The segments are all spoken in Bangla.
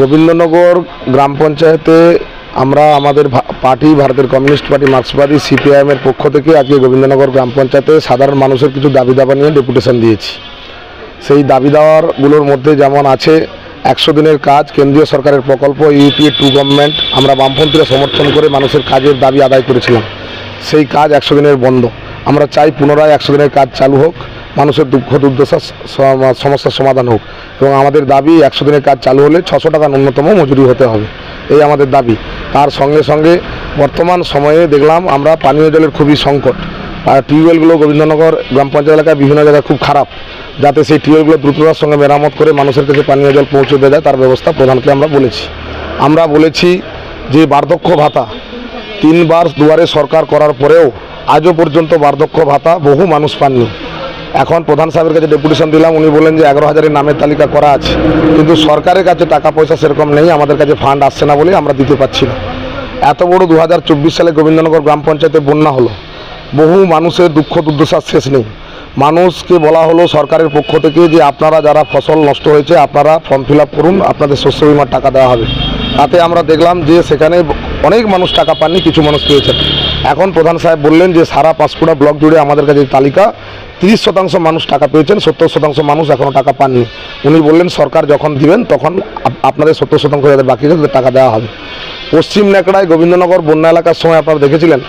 গোবিন্দনগর গ্রাম পঞ্চায়েতে আমরা আমাদের পার্টি, ভারতের কমিউনিস্ট পার্টি মার্ক্সবাদী সিপিআইএমের পক্ষ থেকে আজকে গোবিন্দনগর গ্রাম পঞ্চায়েতে সাধারণ মানুষের কিছু দাবি দাবা নিয়ে ডেপুটেশন দিয়েছি। সেই দাবি দাওয়ারগুলোর মধ্যে যেমন আছে, একশো দিনের কাজ, কেন্দ্রীয় সরকারের প্রকল্প ইউপিএ টু গভর্নমেন্ট, আমরা বামপন্থীরা সমর্থন করে মানুষের কাজের দাবি আদায় করেছিলাম। সেই কাজ একশো দিনের বন্ধ। আমরা চাই পুনরায় একশো দিনের কাজ চালু হোক। মানুষের দুঃখ, দুর্দশা সমস্যার সমাধান হোক। এবং আমাদের দাবি, একশো দিনের কাজ চালু হলে ছশো টাকা ন্যূনতম মজুরি হতে হবে। এই আমাদের দাবি। তার সঙ্গে সঙ্গে বর্তমান সময়ে দেখলাম আমরা পানীয় জলের খুবই সংকট। আর টিউবওয়েলগুলো গোবিন্দনগর গ্রাম পঞ্চায়েত এলাকায় বিভিন্ন জায়গায় খুব খারাপ। যাতে সেই টিউবওয়েলগুলো দ্রুততার সঙ্গে মেরামত করে মানুষের কাছে পানীয় জল পৌঁছে দেওয়া তার ব্যবস্থা প্রধানকে আমরা বলেছি। আমরা বলেছি যে বার্ধক্য ভাতা তিনবার দুয়ারে সরকার করার পরেও আজও পর্যন্ত বার্ধক্য ভাতা বহু মানুষ পাননি। এখন প্রধান সাহেবের কাছে ডেপুটেশন দিলাম, উনি বলেন যে এগারো হাজারের নামের তালিকা করা আছে। কিন্তু সরকারের কাছে টাকা পয়সা সেরকম নেই, আমাদের কাছে ফান্ড আসছে না বলে আমরা দিতে পারছি না। এত বড় দু হাজার চব্বিশ সালে গোবিন্দনগর গ্রাম পঞ্চায়েতে বন্যা হলো। বহু মানুষের দুঃখ দুর্দশার শেষ নেই। মানুষকে বলা হলো সরকারের পক্ষ থেকে যে আপনারা যারা ফসল নষ্ট হয়েছে, আপনারা ফর্ম ফিল করুন, আপনাদের শস্য বিমার টাকা দেওয়া হবে। তাতে আমরা দেখলাম যে সেখানে অনেক মানুষ টাকা পাননি, কিছু মানুষ পেয়েছেন এখন প্রধান সাহেব বললেন যে সারা পাঁশকুড়া ব্লক জুড়ে আমাদের কাছে তালিকা, তিরিশ শতাংশ মানুষ টাকা পেয়েছেন, সত্তর শতাংশ মানুষ এখনও টাকা পাননি। উনি বললেন, সরকার যখন দিবেন, তখন আপনাদের সত্তর শতাংশ যাদের বাকি আছে টাকা দেওয়া হবে। পশ্চিম নেকড়ায় গোবিন্দনগর বন্যা এলাকার সময় আপনারা দেখেছিলেন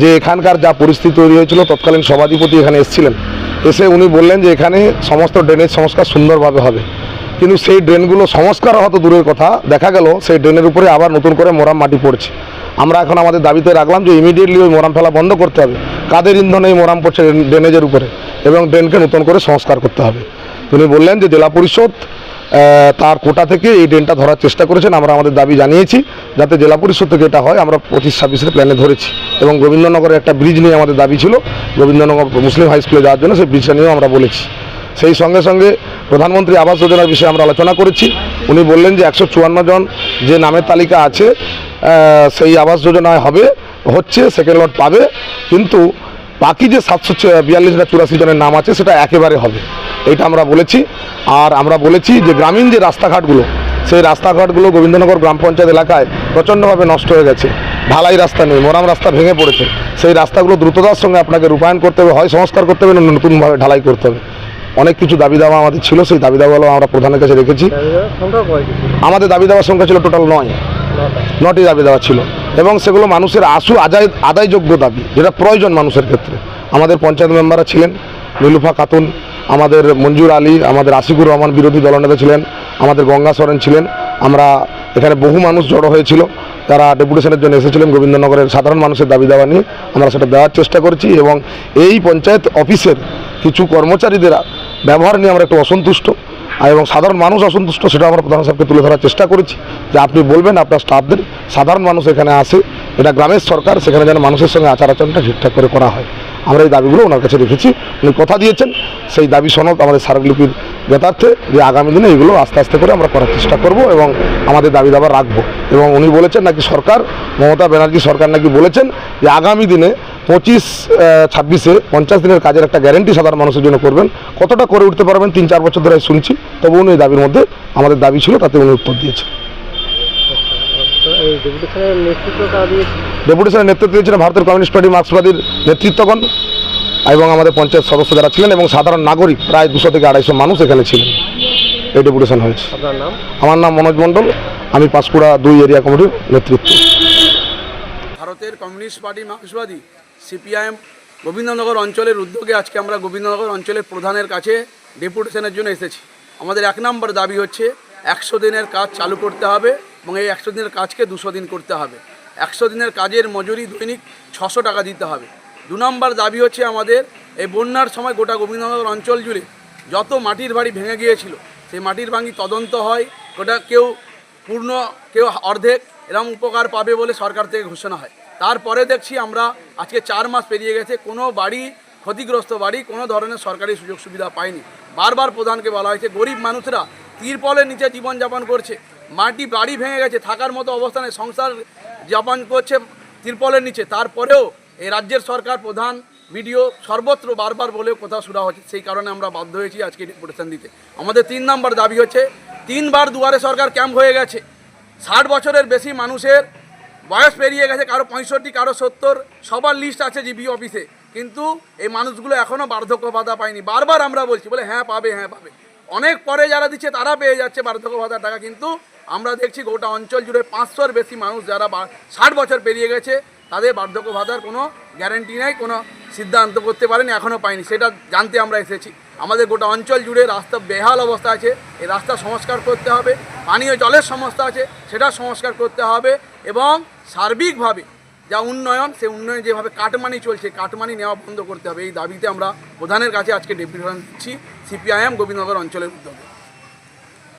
যে এখানকার যা পরিস্থিতি তৈরি হয়েছিল, তৎকালীন সভাধিপতি এখানে এসেছিলেন। এসে উনি বললেন যে এখানে সমস্ত ড্রেনেজ সংস্কার সুন্দরভাবে হবে। কিন্তু সেই ড্রেনগুলো সংস্কার হয়তো দূরের কথা। দেখা গেল সেই ড্রেনের উপরে আবার নতুন করে মোরাম মাটি পড়ছে। আমরা এখন আমাদের দাবিতে রাখলাম যে ইমিডিয়েটলি ওই মোরাম ফেলা বন্ধ করতে হবে। কাদের ইন্ধনে এই মোরাম পড়ছে ড্রেনেজের উপরে? এবং ড্রেনকে নতুন করে সংস্কার করতে হবে। তিনি বললেন যে জেলা পরিষদ তার কোটা থেকে এই ড্রেনটা ধরার চেষ্টা করেছেন। আমরা আমাদের দাবি জানিয়েছি যাতে জেলা পরিষদ থেকে এটা হয়। আমরা পঁচিশ ছাব্বিশের প্ল্যানে ধরেছি। এবং গোবিন্দনগরে একটা ব্রিজ নিয়ে আমাদের দাবি ছিল। গোবিন্দনগর মুসলিম হাই স্কুলে যাওয়ার জন্য সেই ব্রিজটা নিয়েও আমরা বলেছি। সেই সঙ্গে সঙ্গে প্রধানমন্ত্রী আবাস যোজনার বিষয়ে আমরা আলোচনা করেছি। উনি বললেন যে একশো চুয়ান্ন জন যে নামের তালিকা আছে সেই আবাস যোজনায় হবে, হচ্ছে সেকেন্ড লট পাবে। কিন্তু বাকি যে সাতশো বিয়াল্লিশ না চুরাশি জনের নাম আছে, সেটা একেবারে হবে। এইটা আমরা বলেছি। আর আমরা বলেছি যে গ্রামীণ যে রাস্তাঘাটগুলো, সেই রাস্তাঘাটগুলো গোবিন্দনগর গ্রাম পঞ্চায়েত এলাকায় প্রচণ্ডভাবে নষ্ট হয়ে গেছে। ঢালাই রাস্তা নেই, মোরাম রাস্তা ভেঙে পড়েছে। সেই রাস্তাগুলো দ্রুততার সঙ্গে আপনাকে রূপায়ণ করতে হবে, হয় সংস্কার করতে হবে নতুনভাবে ঢালাই করতে হবে। অনেক কিছু দাবি দাওয়া আমাদের ছিল, সেই দাবি দাওয়াগুলো আমরা প্রধানের কাছে রেখেছি। আমাদের দাবি দাওয়ার সংখ্যা ছিল টোটাল নয়। নটি দাবি দেওয়া ছিল। এবং সেগুলো মানুষের আসু আদায় আদায়যোগ্য দাবি, যেটা প্রয়োজন মানুষের ক্ষেত্রে। আমাদের পঞ্চায়েত মেম্বাররা ছিলেন, নীলুফা খাতুন, আমাদের মঞ্জুর আলী, আমাদের আশিকুর রহমান বিরোধী দলনেতা ছিলেন, আমাদের গঙ্গা সরেন ছিলেন। আমরা এখানে বহু মানুষ জড়ো হয়েছিল, তারা ডেপুটেশনের জন্য এসেছিলেন গোবিন্দনগরের সাধারণ মানুষের দাবি দেওয়া নিয়ে। আমরা সেটা দেওয়ার চেষ্টা করেছি এবং এই পঞ্চায়েত অফিসের কিছু কর্মচারীদের ব্যবহার নিয়ে আমরা একটু অসন্তুষ্ট এবং সাধারণ মানুষ অসন্তুষ্ট সেটা আমরা প্রধান সাহেবকে তুলে ধরার চেষ্টা করেছি যে আপনি বলবেন আপনার স্টাফদের সাধারণ মানুষ এখানে আসে, এটা গ্রামের সরকার, সেখানে যেন মানুষের সঙ্গে আচার আচরণটা ঠিকঠাক করে করা হয়। আমরা এই দাবিগুলো ওনার কাছে রেখেছি, উনি কথা দিয়েছেন, সেই দাবি সনদ আমাদের স্মারকলিপির জ্ঞাতার্থে যে আগামী দিনে এগুলো আস্তে আস্তে করে আমরা করার চেষ্টা করব এবং আমাদের দাবি দাবা রাখব। এবং উনি বলেছেন নাকি সরকার, মমতা ব্যানার্জি সরকার নাকি বলেছেন যে আগামী দিনে পঁচিশ ছাব্বিশে পঞ্চাশ দিনের কাজের একটা গ্যারেন্টি সাধারণ মানুষের জন্য করবেন। কতটা করে উঠতে পারবেন তিন চার বছর ধরে শুনছি। তবু উনি দাবির মধ্যে আমাদের দাবি ছিল তাতে উনি উত্তর দিয়েছেন। ডেপুটেশনের নেতৃত্ব দিয়েছে ডেপুটেশনের নেতৃত্ব দিয়েছিলেন ভারতের কমিউনিস্ট পার্টি মার্ক্সবাদীর নেতৃত্বগণ এবং আমাদের পঞ্চায়েত সদস্য যারা ছিলেন এবং সাধারণ নাগরিক প্রায় দুশো থেকে আড়াইশো মানুষ এখানে ছিলেন। এই ডেপুটেশন হয়েছে। আমার নাম মনোজ মণ্ডল। আমি পাঁশকুড়া দুই এরিয়া কমিটির নেতৃত্ব। ভারতের কমিউনিস্ট পার্টি মার্ক্সবাদী সিপিআইএম গোবিন্দনগর অঞ্চলের উদ্যোগে আজকে আমরা গোবিন্দনগর অঞ্চলের প্রধানের কাছে ডেপুটেশনের জন্য এসেছি। আমাদের এক নম্বর দাবি হচ্ছে একশো দিনের কাজ চালু করতে হবে এবং এই একশো দিনের কাজকে দুশো দিন করতে হবে। একশো দিনের কাজের মজুরি দৈনিক ছশো টাকা দিতে হবে। দু নম্বর দাবি হচ্ছে আমাদের এই বন্যার সময় গোটা গোবিন্দনগর অঞ্চল জুড়ে যত মাটির বাড়ি ভেঙে গিয়েছিল, সেই মাটির ভাঙি তদন্ত হয়, গোটা কেউ পূর্ণ, কেউ অর্ধেক এরকম উপকার পাবে বলে সরকার থেকে ঘোষণা হয়। তারপরে দেখছি আমরা আজকে চার মাস পেরিয়ে গেছে, কোনো বাড়ি ক্ষতিগ্রস্ত বাড়ি কোনো ধরনের সরকারি সুযোগ সুবিধা পায়নি। বারবার প্রধানকে বলা হয়েছে, গরিব মানুষরা তিরপলের নিচে জীবনযাপন করছে, মাটি বাড়ি ভেঙে গেছে, থাকার মতো অবস্থানে সংসার যাপন করছে তিরপলের নিচে। তারপরেও এই রাজ্যের সরকার প্রধান ভিডিও সর্বত্র বারবার বলেও কোথাও শোনা হচ্ছে, সেই কারণে আমরা বাধ্য হয়েছি আজকে ডেপুটেশন দিতে। আমাদের তিন নম্বর দাবি হচ্ছে, তিনবার দুয়ারে সরকার ক্যাম্প হয়ে গেছে। ষাট বছরের বেশি মানুষের বয়স পেরিয়ে গেছে, কারও পঁয়ষট্টি, কারও সত্তর, সবার লিস্ট আছে জিবি অফিসে কিন্তু এই মানুষগুলো এখনও বার্ধক্য ভাতা পায়নি। বারবার আমরা বলছি, বলে হ্যাঁ পাবে হ্যাঁ পাবে। অনেক পরে যারা দিচ্ছে, তারা পেয়ে যাচ্ছে বার্ধক্য ভাতার টাকা। কিন্তু আমরা দেখছি গোটা অঞ্চল জুড়ে পাঁচশোর বেশি মানুষ যারা ষাট বছর পেরিয়ে গেছে, তাদের বার্ধক্য ভাতার কোনো গ্যারেন্টি নেই, কোনো সিদ্ধান্ত করতে পারেনি এখনও পাইনি সেটা জানতে আমরা এসেছি। আমাদের গোটা অঞ্চল জুড়ে রাস্তা বেহাল অবস্থা আছে, এই রাস্তা সংস্কার করতে হবে, পানীয় জলের সমস্যা আছে, সেটা সংস্কার করতে হবে, এবং সার্বিকভাবে যা উন্নয়ন সেই উন্নয়ন যেভাবে কাটমানি চলছে, কাটমানি নেওয়া বন্ধ করতে হবে। এই দাবিতে আমরা প্রধানের কাছে আজকে ডেপুটেশন দিচ্ছি সিপিআইএম গোবিন্দনগর অঞ্চলের উদ্যোগে।